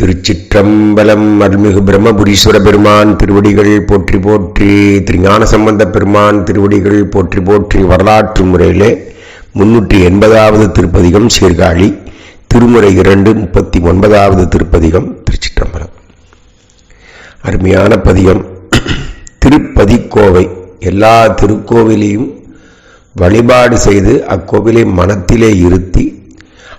திருச்சிற்றம்பலம் அருள்மிகு பிரம்மபுரீஸ்வர பெருமான் திருவடிகள் போற்றி போற்றி திருஞான சம்பந்த பெருமான் திருவடிகள் போற்றி போற்றி வரலாற்று முறையிலே முன்னூற்றி எண்பதாவது திருப்பதிகம் சீர்காழி திருமுறை இரண்டு முப்பத்தி ஒன்பதாவது திருப்பதிகம் திருச்சிற்றம்பலம். அருமையான பதிகம். திருப்பதி கோவை. எல்லா திருக்கோவிலையும் வழிபாடு செய்து அக்கோவிலை மனத்திலே இருத்தி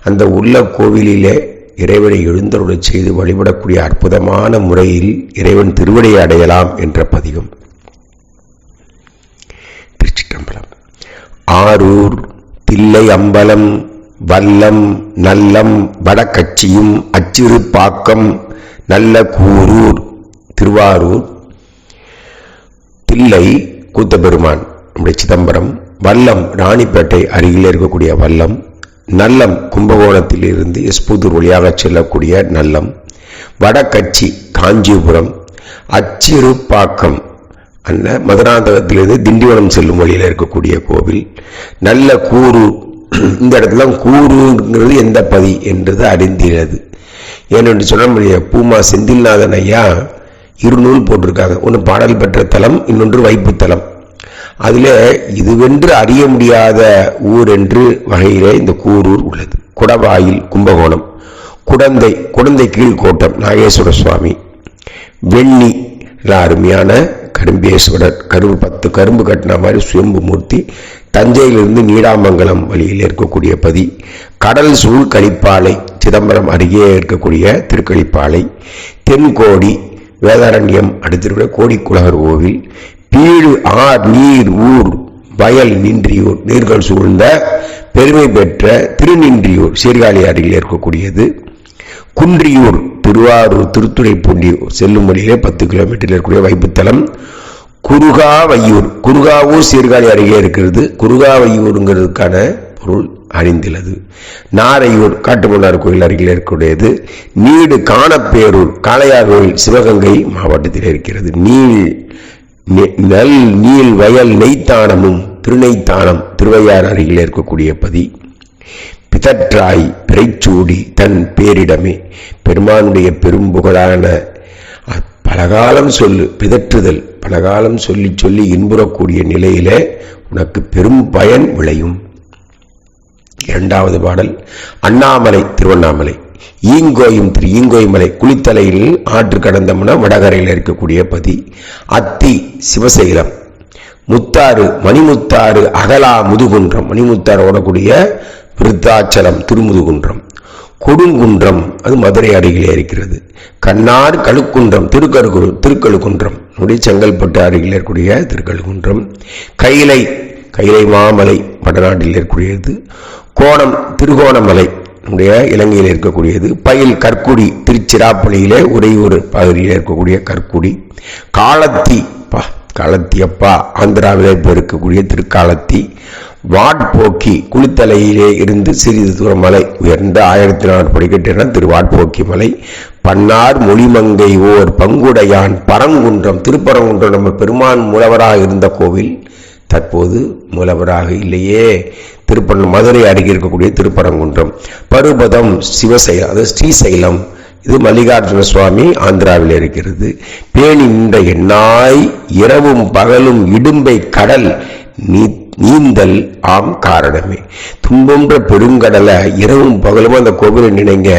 அந்த உள்ள கோவிலிலே இறைவனை எழுந்தருளச் செய்து வழிபடக்கூடிய அற்புதமான முறையில் இறைவன் திருவடியை அடையலாம் என்ற பதிகம். திருச்சிற்றம்பலம். ஆரூர் தில்லை அம்பலம் வல்லம் நல்லம் வடக்கட்சியும் அச்சிறு பாக்கம் நல்ல கூரூர் திருவாரூர் தில்லை கூத்தபெருமான் நம்முடைய சிதம்பரம் வல்லம் ராணிப்பேட்டை அருகில் இருக்கக்கூடிய வல்லம் நல்லம் கும்பகோணத்தில் இருந்து எஸ்புதூர் வழியாக செல்லக்கூடிய நல்லம். வடக்கட்சி காஞ்சிபுரம் அச்சிறுப்பாக்கம் அந்த மதுராந்தகத்திலிருந்து திண்டிவனம் செல்லும் வழியில் இருக்கக்கூடிய கோவில். நல்ல கூறு இந்த இடத்துல கூறுங்கிறது எந்த பதி என்றது அறிந்தினது ஏனென்று சொன்னால் முடியாது பூமா செந்தில்நாதன் ஐயா இருநூல் போட்டிருக்காங்க. ஒன்று பாடல் பெற்ற தலம் இன்னொன்று வைப்பு தலம் அதில் இதுவென்று அறிய முடியாத ஊர் என்று வகையிலே இந்த கூரூர் உள்ளது. குடவாயில் கும்பகோணம். குடந்தை குடந்தை கீழ்கோட்டம் நாகேஸ்வர சுவாமி. வெள்ளி அருமையான கரும்பேஸ்வரர் கரும்பு பத்து கரும்பு கட்டின மாதிரி சுயம்பு மூர்த்தி. தஞ்சையிலிருந்து நீடாமங்கலம் வழியில் இருக்கக்கூடிய பதி. கடல் சூழ் கழிப்பாலை சிதம்பரம் அருகே இருக்கக்கூடிய திருக்களிப்பாலை தென்கோடி வேதாரண்யம் அடுத்திருக்கிற கோடிக்குலகர் கோவில். பீழு ஆர் நீர் ஊர் வயல் நின்றியூர் நீர்கள் சூழ்ந்த பெருமை பெற்ற திருநின்றியூர் சீர்காழி அருகில் இருக்கக்கூடியது. குன்றியூர் திருவாரூர் திருத்துறைப்பூண்டியூர் செல்லும் வழியிலே பத்து கிலோமீட்டரில் இருக்கக்கூடிய வைப்புத்தலம். குருகாவையூர் குருகாவூர் சீர்காழி அருகே இருக்கிறது. குருகாவையூருங்கிறதுக்கான பொருள் அறிந்துள்ளது நாரையூர் காட்டுமன்னார் கோயில் அருகில் இருக்கக்கூடியது. நீடு காணப்பேரூர் காளையார் கோயில் சிவகங்கை மாவட்டத்தில் இருக்கிறது. நீள் நல் நீல் வயல் நெய்த்தானமும் திருநெய்த்தானம் திருவையார் அருகில் இருக்கக்கூடிய பதி. பிதற்றாய் பிறைச்சூடி தன் பேரிடமே. பெருமானுடைய பெரும்புகழான பலகாலம் சொல்லு பிதற்றுதல். பலகாலம் சொல்லி சொல்லி இன்புறக்கூடிய நிலையிலே உனக்கு பெரும் பயன் விளையும். இரண்டாவது பாடல் அண்ணாமலை திருவண்ணாமலை. ஈங்கோயும் திரு ஈங்கோய்மலை குளித்தலையில் ஆற்று கடந்தம்னா வடகரையில் இருக்கக்கூடிய பதி அத்தி சிவசைலம். முத்தாறு மணிமுத்தாறு அகலா முதுகுன்றம். மணிமுத்தாறு ஓடக்கூடிய விருத்தாச்சலம் திருமுதுகுன்றம். கொடுங்குன்றம் அது மதுரை அருகிலே இருக்கிறது. கண்ணார் கழுக்குன்றம் திருக்கருகுரு திருக்கழுக்குன்றம். நம்முடைய செங்கல்பட்டு அருகில் இருக்கக்கூடிய திருக்கழுக்குன்றம். கைலை கைலை மாமலை வடநாட்டில் இருக்கக்கூடியது. கோணம் திருகோணமலை. நம்முடைய இலங்கையில் இருக்கக்கூடியது. பயில் கற்குடி திருச்சிராப்பள்ளியிலே உறையூர் பகுதியில் இருக்கக்கூடிய கற்குடி. காலத்தி பா காலத்தி அப்பா ஆந்திராவிலே இப்போ இருக்கக்கூடிய திருக்காலத்தி. வாட்போக்கி குளித்தலையிலே இருந்து சிறிது தூரம் மலை உயர்ந்த ஆயிரத்தி நானூறு படிக்கட்டுனா திரு வாட்போக்கி மலை. பன்னார் மொழிமங்கை ஓர் பங்குடையான் பரங்குன்றம் திருப்பரங்குன்றம் நம்ம பெருமான் மூலவராக இருந்த கோவில். தற்போது மூலவராக இல்லையே. திருப்பண் மதுரை அருகே இருக்கக்கூடிய திருப்பரங்குன்றம். பருபதம் சிவசைலம் அதாவது ஸ்ரீசைலம். இது மல்லிகார்ஜுன சுவாமி ஆந்திராவில் இருக்கிறது. பேணி நின்ற எண்ணாய் இரவும் பகலும் இடும்பை கடல் நீ நீந்தல் ஆம் காரணமே. துன்பன்ற பெருங்கடலை இரவும் பகலும் அந்த கோவிலை நினைங்க.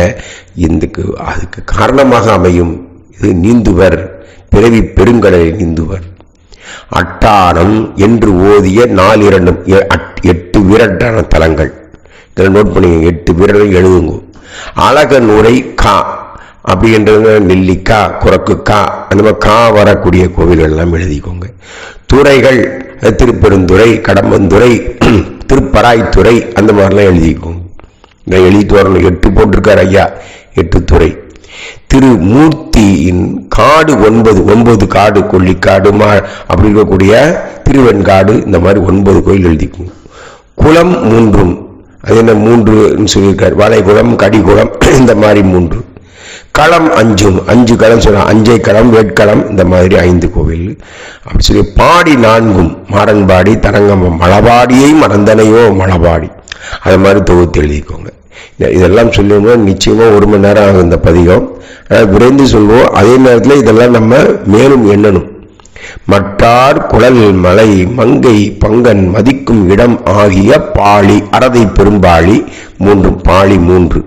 இதுக்கு அதுக்கு காரணமாக அமையும். இது நீந்துவர் பிறவி பெருங்கடலை நீந்துவர். அட்டானம் என்று ஓதிய நாலிரண்டும் எட்டு விரட்டான தலங்கள். இதில் நோட் பண்ணி எட்டு விரலும் எழுதுங்க. அழக நுரை கா அப்படின்றது நெல்லிக்கா கா அந்த மாதிரி கா வரக்கூடிய கோவில்கள் எல்லாம் எழுதிக்கோங்க. துறைகள் திருப்பெருந்துறை கடம்பந்துறை திருப்பராய்த்துறை அந்த மாதிரிலாம் எழுதிக்கோங்க. நான் எழுதிட்டு வரணும். எட்டு போட்டிருக்கார் ஐயா. எட்டு துறை. திரு மூர்த்தியின் காடு ஒன்பது ஒன்பது காடு கொல்லிக்காடு மா அப்படி இருக்கக்கூடிய திருவெண்காடு இந்த மாதிரி ஒன்பது கோயில் எழுதிக்கும். குளம் மூன்றும் அது என்ன மூன்று சொல்லியிருக்காரு. வளைகுளம் கடிகுளம் இந்த மாதிரி மூன்று. களம் அஞ்சும் அஞ்சு களம் சொன்ன அஞ்சை களம் வேட்களம் இந்த மாதிரி ஐந்து கோவில். அப்படி சொல்லி பாடி நான்கும் மாடன்பாடி தரங்கம் மலபாடியை மறந்தனையோ மலபாடி. அது மாதிரி தொகுத்து எழுதிக்கோங்க. இதெல்லாம் சொல்லணும் நிச்சயமா ஒரு மணி நேரம் ஆகும் இந்த பதிகம். ஆனால் விரைந்து சொல்வோம். அதே நேரத்தில் இதெல்லாம் நம்ம மேலும் எண்ணணும். மட்டார் குழல் மலை மங்கை பங்கன் மதிக்கும் இடம் ஆகிய பாளி அறதை பெரும்பாளி மூன்று பாளி மூன்று.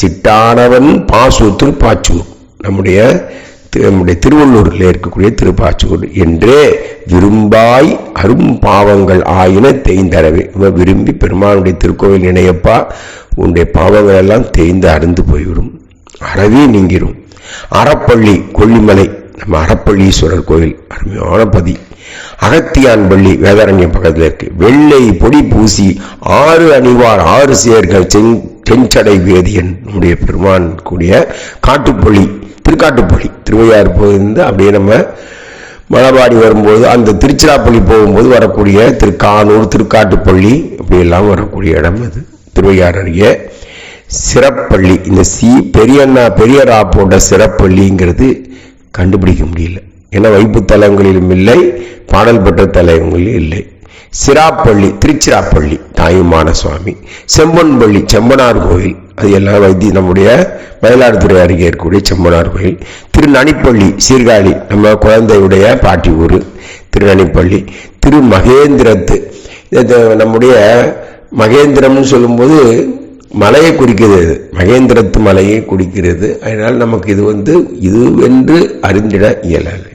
சிட்டானவன் பாசு திருப்பாச்சூர். நம்முடைய நம்முடைய திருவள்ளூரில் இருக்கக்கூடிய திருப்பாச்சூர் என்றே விரும்பாய் அரும் பாவங்கள் ஆயின தேய்ந்தரவே. இவன் விரும்பி பெருமானுடைய திருக்கோவில் நினையப்பா உன்னுடைய பாவங்கள் எல்லாம் தேய்ந்து அருந்து போய்விடும். அறவே நீங்கிரும். அறப்பள்ளி கொல்லிமலை நம்ம அறப்பள்ளீஸ்வரர் கோயில் அருமையான பதி. அகத்தியான் பள்ளி வேதாரண்யம் பக்கத்தில் இருக்கு. வெள்ளை பொடி பூசி ஆறு அணிவார் ஆறு சேர்கள் செஞ்சடை வேதியன் நம்முடைய பெருமான் கூடிய காட்டுப்பள்ளி. திருக்காட்டுப்பள்ளி திருவையாறு போயிருந்து அப்படியே நம்ம மலபாடி வரும்போது அந்த திருச்சிராப்பள்ளி போகும்போது வரக்கூடிய திருக்கானூர் திருக்காட்டுப்பள்ளி இப்படியெல்லாம் வரக்கூடிய இடம் அது. திருவையாறு அருகே சிறப்பள்ளி. இந்த சி பெரியண்ணா பெரியரா போன்ற சிறப்பள்ளிங்கிறது கண்டுபிடிக்க முடியல. ஏன்னா வைப்பு தலங்களிலும் இல்லை பாடல் பெற்ற தலங்களிலும் இல்லை. சிராப்பள்ளி திருச்சிராப்பள்ளி தாயுமான சுவாமி செம்பன்பள்ளி செம்பனார் கோயில். அது எல்லாம் வைத்தி நம்முடைய மயிலாடுதுறை அருகே இருக்கக்கூடிய செம்பனார் கோயில். திருநனிப்பள்ளி சீர்காழி நம்ம குழந்தையுடைய பாட்டி ஊர் திருநனிப்பள்ளி திரு மகேந்திரத்து இது நம்முடைய மகேந்திரம்னு சொல்லும்போது மலையை குறிக்கிறது மகேந்திரத்து மலையை குறிக்கிறது. அதனால் நமக்கு இது வந்து இதுவென்று அறிந்திட இயலாது.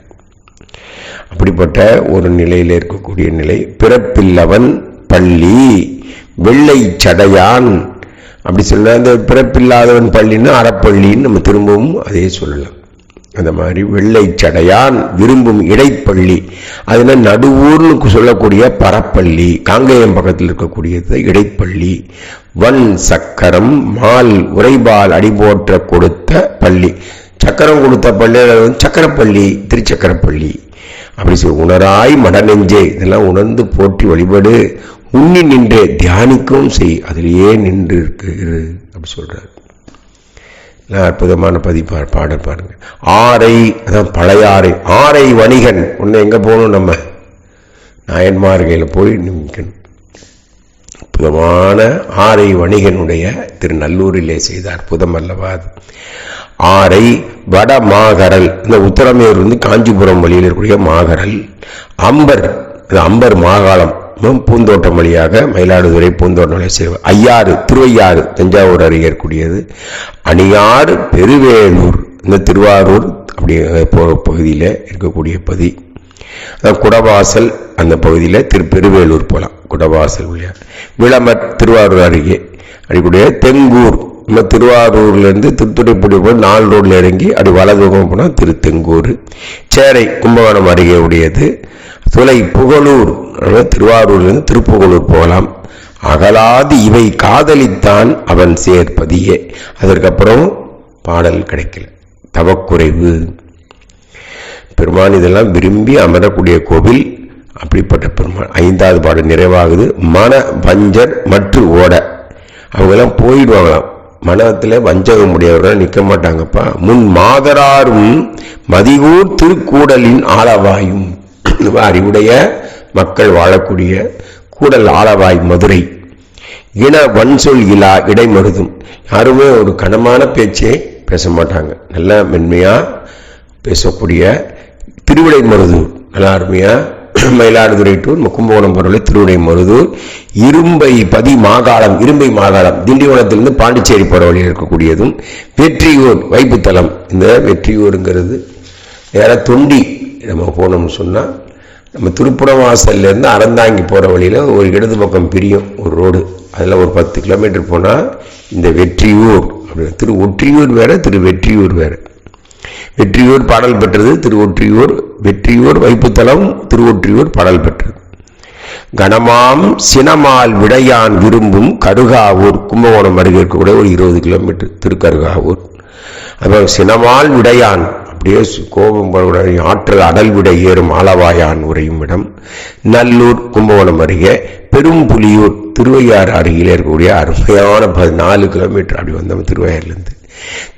அப்படிப்பட்ட ஒரு நிலையில் இருக்கக்கூடிய நிலை. பிறப்பில்லவன் பள்ளி வெள்ளை சடையான் அப்படி சொன்னா அந்த பிறப்பில்லாதவன் பள்ளின்னு அறப்பள்ளின்னு நம்ம திரும்பவும் அதே சொல்லலாம். அந்த மாதிரி வெள்ளை சடையான் விரும்பும் இடைப்பள்ளி. அதுனா நடுவூர்னு சொல்லக்கூடிய பரப்பள்ளி காங்கேயம் பக்கத்தில் இருக்கக்கூடியது இடைப்பள்ளி. வன் சக்கரம் மால் உரைபால் அடிபோற்ற கொடுத்த பள்ளி. சக்கரம் கொடுத்த பள்ளி சக்கரப்பள்ளி திருச்சக்கரப்பள்ளி. அப்படி சொல்லி உணராய் மடநெஞ்சே இதெல்லாம் உணர்ந்து போற்றி வழிபடு. உண்ணி நின்றே தியானிக்கவும் செய். அதிலேயே நின்று இருக்கு அப்படி சொல்றாரு அற்புதமான பதிப்பா பாடல் பாருங்க. ஆரை அதான் பழையாறை ஆரை வணிகன். ஒன்று எங்கே போகணும் நம்ம? நாயன்மார்கையில் போய் நிற்கணும். அற்புதமான ஆரை வணிகனுடைய திருநல்லூரிலே செய்த அற்புதம் அல்லவா அது? ஆரை வட மாகரல் இந்த உத்தரமேர் வந்து காஞ்சிபுரம் வழியில் இருக்கக்கூடிய மாகரல். Amber amber Mahakalam. பூந்தோட்டம் வழியாக மயிலாடுதுறை பூந்தோட்டம் வழியாக செல்வது ஐயாறு திருவையாறு தஞ்சாவூர் அருகே இருக்கக்கூடியது. அணியாறு பெருவேலூர் இந்த திருவாரூர் அப்படி பகுதியில் இருக்கக்கூடிய பதி. குடவாசல் அந்த பகுதியில் திரு பெருவேலூர் போகலாம் குடவாசல் வழியா. விளம்பர் திருவாரூர் அருகே. அடிக்கூடிய தெங்கூர். நம்ம திருவாரூர்லேருந்து திருத்துறைப்பூடி போய் நாலு ரோடில் இறங்கி அப்படி வலதுகம் போனால் திரு தெங்கூர் சேரை கும்பகோணம் அருகே உடையது. துளை புகழூர் அதாவது திருவாரூர்லேருந்து திருப்புகழூர் போகலாம். அகலாது இவை காதலித்தான் அவன் சேர்ப்பதியே. அதற்கப்புறம் பாடல் கிடைக்கல. தவக்குறைவு. பெருமான் இதெல்லாம் விரும்பி அமரக்கூடிய கோவில். அப்படிப்பட்ட பெருமான் ஐந்தாவது பாடல் நிறைவாகுது. மன வஞ்சர் மற்றும் ஓட. அவங்கெல்லாம் போயிடுவாங்களாம். மனத்தில் வஞ்சகம் உடையவர்கள் நிற்க மாட்டாங்கப்பா. முன் மாதராரும் மதிகூர் திருக்கூடலின் ஆளவாயும். அறிவுடைய மக்கள் வாழக்கூடிய கூடல் ஆளவாய் மதுரை. இன வன்சொல் இலா இடைமருதும். யாருமே ஒரு கனமான பேச்சே பேச மாட்டாங்க. நல்லா மென்மையா பேசக்கூடிய திருவிடை மருதூர் நல்லா அருமையா மயிலாடுதுறை டு கும்பகோணம் பொருளை திருவிடை மருதூர் இரும்பை பதி மாகாளம் இரும்பை மாகாளம் திண்டிவனத்திலிருந்து பாண்டிச்சேரி போற வழியில் இருக்கக்கூடியதும் வெற்றியூர் வைப்புத்தலம். இந்த வெற்றியூருங்கிறது நேர தொண்டி நம்ம போனோம்னு சொன்னால் நம்ம திருப்புறவாசல்லேருந்து அறந்தாங்கி போகிற வழியில் ஒரு இடது பக்கம் பிரியும் ஒரு ரோடு. அதில் ஒரு பத்து கிலோமீட்டர் போனால் இந்த வெற்றியூர் அப்படி திரு ஒற்றியூர் வேறு திரு வெற்றியூர் வேறு. வெற்றியூர் பாடல் பெற்றது திருவொற்றியூர் வெற்றியூர் வைப்புத்தலம் திருவொற்றியூர் பாடல் பெற்றது. கனமாம் சினமால் விடையான் விரும்பும் கருகாவூர் கும்பகோணம் அருகே இருக்கக்கூடிய ஒரு இருபது கிலோமீட்டர் திருக்கருகாவூர். அப்புறம் சினமால் விடையான் அப்படியே கோபம் வருவதை ஆற்றல் அடல் விட ஏறும் ஆலவாயான் உரையும் இடம். நல்லூர் கும்பகோணம் அருகே பெரும்புலியூர் திருவையாறு அருகிலே இருக்கக்கூடிய அருமையான பதினாலு கிலோமீட்டர் அப்படி வந்தோம் திருவையாறுலேருந்து.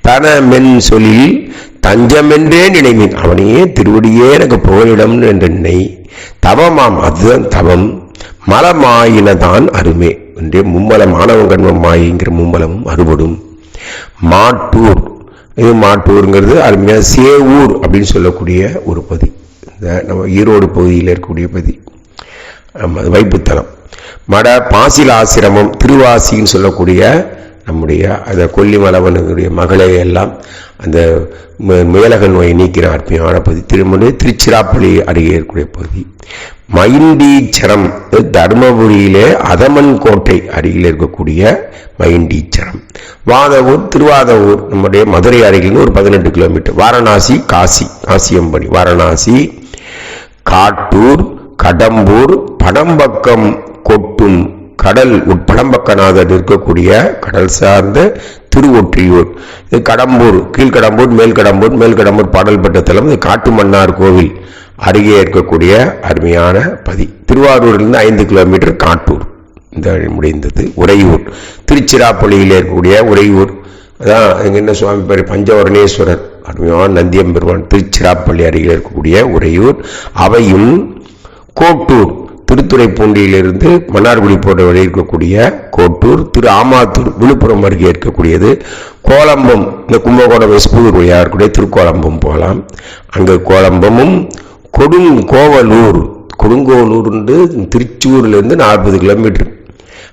தன மென் சொல்லில் தஞ்சமென்றே நினைவின் அவனையே திருவடியே எனக்கு புகழிடம்னு என்று நினை. தவமாம் அதுதான் தவம். மலமாயினதான் அருமே என்றே மும்மல மாணவன் கண்மம் மாயிங்கிற மும்மலமும் அறுபடும். மாட்டூர் இது மாட்டூருங்கிறது அருமையாக சேவூர் அப்படின்னு சொல்லக்கூடிய ஒரு பதி. இந்த நம்ம ஈரோடு பகுதியில் இருக்கக்கூடிய பதி. ஆமா, வைப்புத்தலம். மட பாசில ஆசிரமம் திருவாசின்னு சொல்லக்கூடிய நம்முடைய அந்த கொல்லிமலவனுடைய மகளை எல்லாம் அந்த மு- முயலக நோயை நீக்கிற அற்புதமான பகுதி திருமணி திருச்சிராப்பள்ளி அருகே இருக்கக்கூடிய பகுதி மைண்டீச்சரம். இது தர்மபுரியிலே அதமன் கோட்டை அருகில் இருக்கக்கூடிய மைண்டீச்சரம். வாதவூர் திருவாதவூர் நம்முடைய மதுரை அருகில் ஒரு பதினெட்டு கிலோமீட்டர். வாரணாசி காசி காசியம்பணி வாரணாசி காட்டூர் கடம்பூர் படம்பக்கம் கொட்டும் கடல் உட்படம்பக்கநாதர் இருக்கக்கூடிய கடல் சார்ந்த திருவொற்றியூர். இது கடம்பூர் கீழ்கடம்பூர் மேல்கடம்பூர் மேல்கடம்பூர் பாடல் தலம். இது காட்டுமன்னார் கோவில் அருகே இருக்கக்கூடிய அருமையான பதி திருவாரூரிலிருந்து ஐந்து கிலோமீட்டர் காட்டூர். இந்த வழி முடிந்தது. உறையூர். திருச்சிராப்பள்ளியில் இருக்கக்கூடிய உறையூர். அதான் அங்க என்ன சுவாமி பேர்? பஞ்சவர்ணேஸ்வரர். அருமையான நந்தியம் பெருமான் திருச்சிராப்பள்ளி அருகில் இருக்கக்கூடிய உறையூர். அவையும் கோட்டூர். திருத்துறைப்பூண்டியிலிருந்து மன்னார்குடி போன்ற வழி இருக்கக்கூடிய கோட்டூர் திரு ஆமாத்தூர் விழுப்புரம் அருகே இருக்கக்கூடியது கோலம்பம் இந்த கும்பகோணம் எஸ்பூர் வழியாக இருக்கக்கூடிய திருக்கோலம்பம் போகலாம். அங்கே கோலம்பமும் கொடுங்கோவலூர் கொடுங்கோலூர்ந்து திருச்சூர்லேருந்து நாற்பது கிலோமீட்டர்.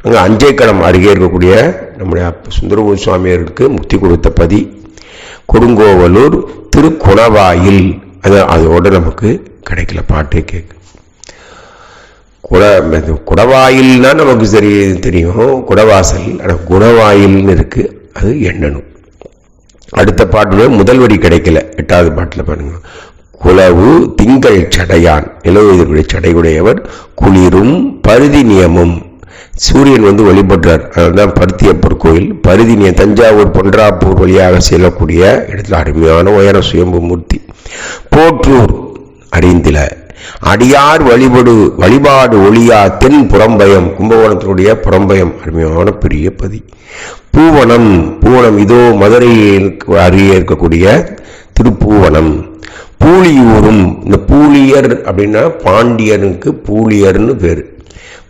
அங்கே அஞ்சைக்கடம் அருகே இருக்கக்கூடிய நம்முடைய சுந்தரபூர் சுந்தரமூர்த்தி சுவாமியாருக்கு முக்தி கொடுத்த பதி. கொடுங்கோவலூர் திருக்குணவாயில். அது அதோட நமக்கு கிடைக்கல பாட்டே கேட்கு. குட குடவாயில்னா நமக்கு சரி தெரியும். குடவாசல் ஆனால் குணவாயில்னு இருக்கு அது எண்ணணும். அடுத்த பாட்டுடைய முதல் வரி கிடைக்கல. எட்டாவது பாட்டில் பாருங்க. குலவு திங்கள் சடையான். நிலவுவதற்குரிய சடையுடையவர் குளிரும் பருதி நியமும். சூரியன் வந்து வழிபடுறார். அதுதான் பருத்தியப்பர் கோயில். பருதி நிய தஞ்சாவூர் பொன்றாப்பூர் வழியாக செல்லக்கூடிய இடத்துல அருமையான உயர சுயம்பு மூர்த்தி. போற்றூர் அறிந்தில அடியார் வழிபடு வழிபாடு ஒளியா தென் புறம்பயம் கும்பகோணத்தினுடைய புறம்பயம். அருமையான பெரிய பதி. பூவனம் பூவனம் இதோ மதுரையில் அருகே இருக்கக்கூடிய திருப்பூவனம். பூலியூரும் இந்த பூலியர் அப்படின்னா பாண்டியனுக்கு பூலியர்னு பேரு.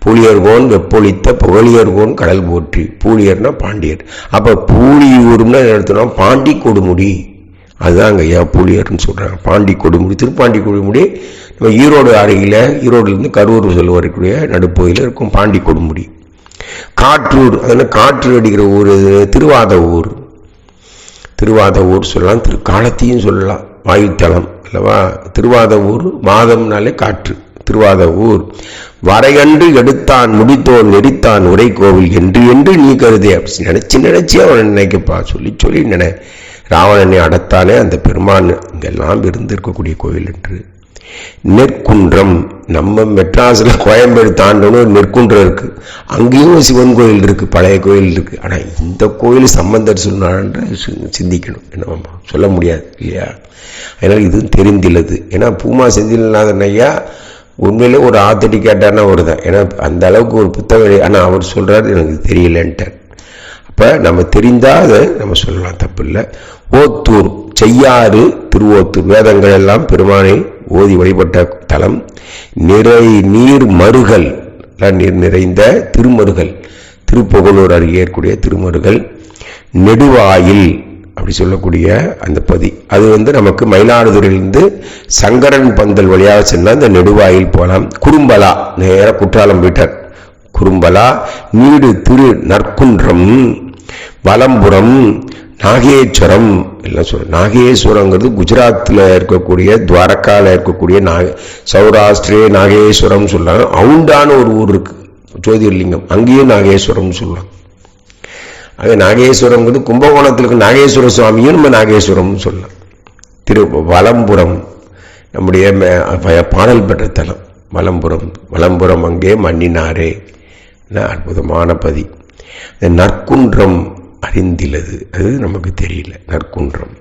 பூலியர்கோன் வெப்பொழித்த புகழியர்கோன் கடல் போற்றி. பூலியர்னா பாண்டியர். அப்ப பூலியூர்னு என்ன பாண்டி கொடுமுடி அதுதான் அங்க ஐயா பூலியர்னு சொல்கிறாங்க பாண்டி கொடுமுடி திருப்பாண்டி கொடுமுடி நம்ம ஈரோடு அருகில் ஈரோடுலேருந்து கரூர் செல்ல வரக்கூடிய நடுப்பகுதியில் இருக்கும் பாண்டி கொடுமுடி காற்றூர் அதனால் காற்று அடிக்கிற ஊர் திருவாத ஊர். திருவாத ஊர் சொல்லலாம் திரு காலத்தையும் சொல்லலாம் வாயுத்தலம் அல்லவா? திருவாத ஊர் மாதம்னாலே காற்று. திருவாத ஊர். வரையன்று எடுத்தான் முடித்தோன் நெறித்தான் உரை கோவில் என்று என்று நீ கருதே அப்படி நினைச்சு நினைச்சு அவன் நினைக்கப்பா சொல்லி சொல்லி நினை. ராவணனை அடத்தானே அந்த பெருமான் இங்கெல்லாம் இருந்திருக்கக்கூடிய கோவில் என்று. நெற்குன்றம் நம்ம மெட்ராஸில் கோயம்பேடு தாண்டணும் ஒரு நெற்குன்றம் இருக்குது அங்கேயும் சிவன் கோயில் இருக்குது பழைய கோயில் இருக்குது ஆனால் இந்த கோயில் சம்பந்தர் சொன்னான்ற சிந்திக்கணும். என்ன சொல்ல முடியாது இல்லையா? அதனால் இது தெரிந்துள்ளது ஏன்னா பூமா செந்தில்நாதன் ஐயா உண்மையிலே ஒரு ஆத்தடி ஒரு தான் ஏன்னா அந்த அளவுக்கு ஒரு புத்தகம் ஆனால் அவர் சொல்கிறார் எனக்கு தெரியலன்ட்டார். இப்போ நம்ம தெரிந்தால் அதை நம்ம சொல்லலாம் தப்பு இல்லை ஓத்தூர் செய்யாறு திருவோத்தூர் வேதங்கள் எல்லாம் பெருமானை ஓதி வழிபட்ட தலம். நிறை நீர் மருகல் நீர் நிறைந்த திருமருகல். திருப்புகலூர் அருகே இருக்கக்கூடிய திருமருகல். நெடுவாயில் அப்படி சொல்லக்கூடிய அந்த பதி. அது வந்து நமக்கு மயிலாடுதுறையிலிருந்து சங்கரன் பந்தல் வழியாக சென்றால் அந்த நெடுவாயில் போகலாம். குறும்பலா நேர குற்றாலம் போயிட்டார். குறும்பலா நீடு திரு நற்குன்றம். வலம்புரம் நாகேஸ்வரம் எல்லாம் சொல்ற நாகேஸ்வரங்கிறது குஜராத்தில் இருக்கக்கூடிய துவாரக்கால இருக்கக்கூடிய நாக சௌராஷ்டிரே நாகேஸ்வரம் சொல்றாங்க. அவுண்டான ஒரு ஊர் இருக்கு. ஜோதிர்லிங்கம். அங்கேயும் நாகேஸ்வரம் சொல்லலாம் அது நாகேஸ்வரங்கிறது கும்பகோணத்தில் இருக்க நாகேஸ்வர சுவாமியும் நம்ம நாகேஸ்வரம்னு சொல்லலாம். திரு வலம்புரம் நம்முடைய பாடல் பெற்ற தலம். வலம்புரம் வலம்புரம் அங்கே மண்ணினாரே. அற்புதமான பதி. நற்குன்றம் அறிந்திலது. அது நமக்கு தெரியல நற்குன்றம்.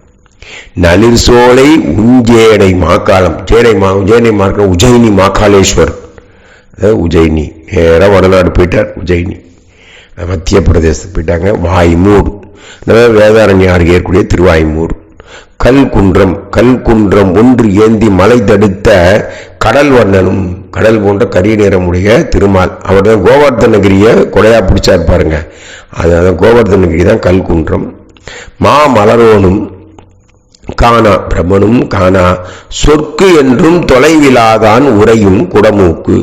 நளிர் சோலை உஞ்சேடை மாக்காலம் ஜேடை மா உஜ்ஜயினி மார்க்க உஜயினி மாக்காளேஸ்வர் அதாவது உஜயினி நேராக வடநாடு போயிட்டார் உஜயினி மத்திய பிரதேசத்துக்கு போயிட்டாங்க வாய்மூர். அதாவது வேதாரண்யம் அருகே இருக்கக்கூடிய திருவாய்மூர். கல்குன்றம் கல்குன்றம் ஒன்று ஏந்தி மலை தடுத்த கடல் வண்ணனும் கடல் போன்ற கரிய நிறமுடைய திருமால். அவர் தான் கோவர்தனகிரியை கொடையா பிடிச்சா பாருங்க. அது கோவர்தனகிரி தான் கல்குன்றம். மா மலரோனும் காணா பிரம்மனும் காணா சொற்கு என்றும் தொலைவிலாதான் உரையும் குடமூக்கு.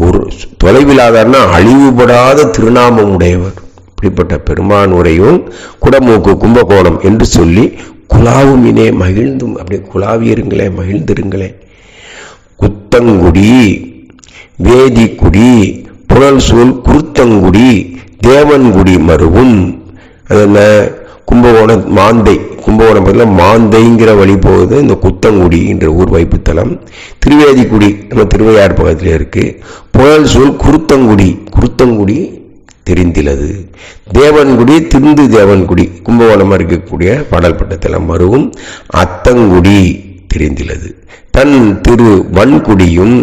ஒரு தொலைவிலாதான்னா அழிவுபடாத திருநாமம் உடையவர். இப்படிப்பட்ட பெருமான் உரையும் குடமூக்கு கும்பகோணம் என்று சொல்லி குலாவுமினே மகிழ்ந்தும் அப்படியே குலாவியிருங்களே மகிழ்ந்திருங்களேன் குருத்தங்குடி வேதிக்குடி புனல்சூல் குருத்தங்குடி தேவன்குடி மருவும். அதில் கும்பகோணம் மாந்தை. கும்பகோணம் பக்கத்தில் மாந்தைங்கிற வழி போகுது. இந்த குத்தங்குடி என்ற ஊர் வைப்புத்தலம். திருவேதிக்குடி நம்ம திருவையார் பக்கத்தில் இருக்கு. புனல்சூல் குருத்தங்குடி. குருத்தங்குடி தெரிந்திலது. தேவன்குடி திருந்து தேவன்குடி கும்பகோணம் இருக்கக்கூடிய பாடல்பட்ட தலம் மருவும். அத்தங்குடி. தெரிந்திலது தன் திரு வன்குடியும்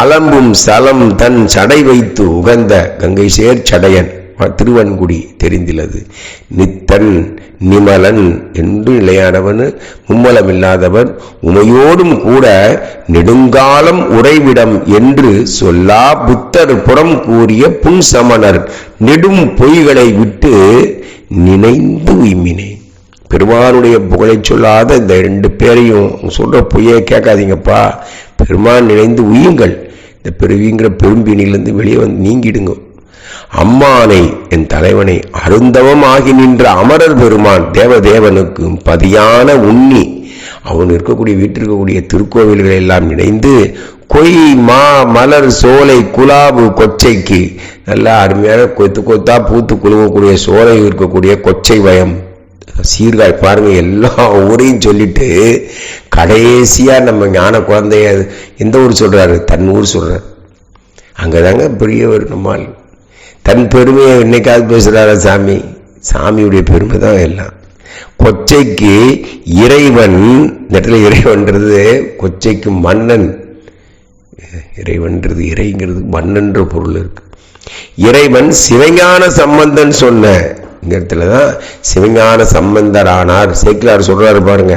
அலம்பும் சலம் தன் சடை வைத்து உகந்த கங்கை சேர் சடையன் திருவன்குடி தெரிந்திலது நித்தன் நிமலன் என்று நிலையானவன் மும்மலமில்லாதவன் உமையோடும் கூட நெடுங்காலம் உறைவிடம் என்று சொல்லா புத்தர் புறம் கூறிய புன் சமணர் நெடும் பொய்களை விட்டு நினைந்து உய்மினேன். பெருமானுடைய புகழை சொல்லாத இந்த ரெண்டு பேரையும் சொல்ற பொய்யை கேட்காதீங்கப்பா. பெருமான் நினைந்து உயுங்கள் இந்த பெருவிங்கிற பெரும்பினிலிருந்து வெளியே வந்து நீங்கிடுங்க. அம்மானை என் தலைவனை அருந்தவம் ஆகி நின்ற அமரர் பெருமான் தேவதேவனுக்கு பதியான உண்ணி. அவன் இருக்கக்கூடிய வீட்டில் இருக்கக்கூடிய திருக்கோவில்கள் எல்லாம் இணைந்து கொய் மா மலர் சோலை குலாபு கொச்சைக்கு நல்லா அருமையான கொத்து கொத்தா பூத்து குழுவக்கூடிய சோலை இருக்கக்கூடிய கொச்சை வயம். சீர்காய் பாருங்க எல்லா ஊரையும் சொல்லிட்டு கடைசியா நம்ம ஞான குழந்தைய எந்த ஊர் சொல்றாரு? தன் ஊர் சொல்றாரு. அங்கதாங்க ஒரு நம்மால். தன் பெருமையை என்னைக்காவது பேசுறாரா சாமி? சாமியுடைய பெருமை தான் எல்லாம். கொச்சைக்கு இறைவன் இந்த இடத்துல இறைவன்றது கொச்சைக்கு மன்னன். இறைவன்றது இறைங்கிறது மன்னன்ற பொருள் இருக்கு. இறைவன் சிவஞான சம்பந்தன் சொன்ன இடத்துல தான் சிவஞான சம்பந்தரானார். சேக்கிலார் சொல்கிறாரு பாருங்க.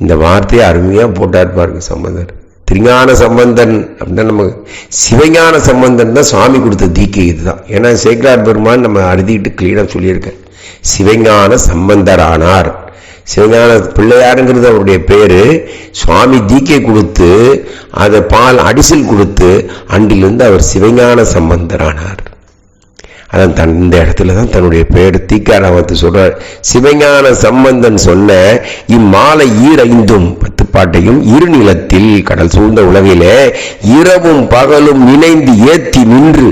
இந்த வார்த்தையை அருமையாக போட்டார் பாருங்க சம்பந்தர். திருஞான சம்பந்தன் அப்படின்னா நமக்கு சிவஞான சம்பந்தன் தான் சுவாமி கொடுத்த தீக்கை இதுதான். ஏன்னா சேக்கிலார் பெருமான் நம்ம அறுதிட்டு கிளீனாக சொல்லியிருக்கேன் சிவஞான சம்பந்தரானார். சிவஞான பிள்ளையாருங்கிறது அவருடைய பேர். சுவாமி தீக்கை கொடுத்து அதை பால் அடிசல் கொடுத்து அன்றிலிருந்து அவர் சிவஞான சம்பந்தரானார். அதான் தன் இந்த இடத்துல தான் தன்னுடைய பெயர் தீக்காராமத்து சொல்றார் சிவஞான சம்பந்தன் சொன்ன இம்மாலை ஈரைந்தும் பத்து பாட்டையும் இருநிலத்தில் கடல் சூழ்ந்த உலகிலே இரவும் பகலும் இணைந்து ஏத்தி நின்று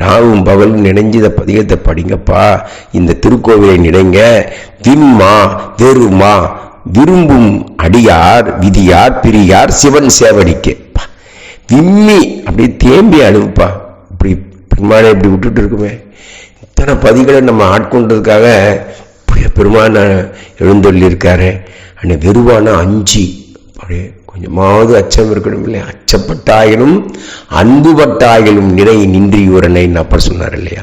ராவும் பகலும் நினைஞ்சு இதை பதிகத்தை படிங்கப்பா. இந்த திருக்கோவிலை நினைங்க. விம்மா வெறுமா விரும்பும் அடியார் விதியார் பிரியார் சிவன் சேவடிக்கு. விம்மி அப்படியே தேம்பி அழுப்பா இப்படி பெருமானை இப்படி விட்டுட்டு இருக்குமே. இத்தனை பதிகளை நம்ம ஆட்கொண்டதுக்காக பெருமான எழுந்தொள்ளியிருக்காரு அன்னை வெறுவான அஞ்சு அப்படியே கொஞ்சமாவது அச்சம் இருக்கணும் இல்லையா? அச்சப்பட்டாயினும் அன்புபட்டாயிலும் நின்றி நின்றியூரனை அப்பர் சொன்னார் இல்லையா?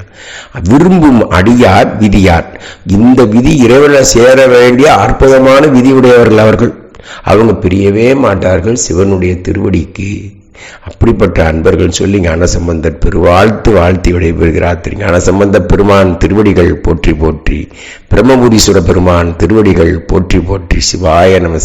விரும்பும் அடியார் விதியார். இந்த விதி இறைவனை சேர வேண்டிய அற்புதமான விதியுடையவர்கள் அவர்கள். அவங்க பிரியவே மாட்டார்கள் சிவனுடைய திருவடிக்கு. அப்படிப்பட்ட அன்பர்கள் சொல்லி ஞானசம்பந்தர் பெருவாழ்த்து வாழ்த்தி விடைபெறுகிறார். திரு ஞானசம்பந்த பெருமான் திருவடிகள் போற்றி போற்றி பிரம்மபுரீஸ்வர பெருமான் திருவடிகள் போற்றி போற்றி சிவாய நம